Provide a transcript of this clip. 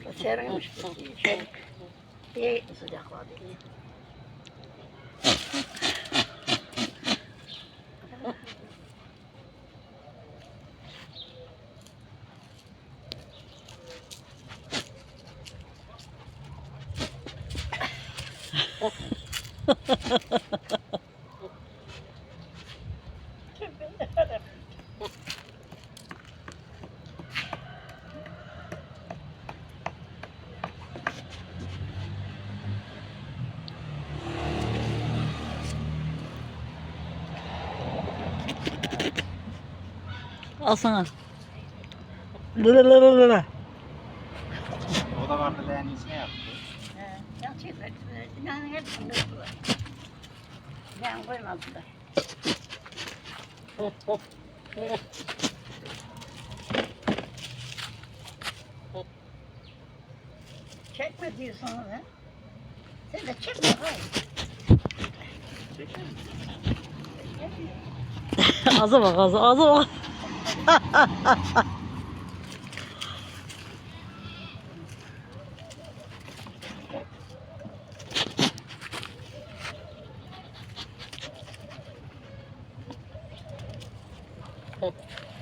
Trouxeram uns pouquinhos. E isso de acordo aqui. Ha ha ha. Al sana. Lalalalala. O da vardı beğendiyse yaptı. He, Gerçekten inanın hepsini yaptılar. Ben koymadılar. Çekme diyorsun onu. Sen de çekme hayır. Ağza bak ağza. Ağza bak. 嗯。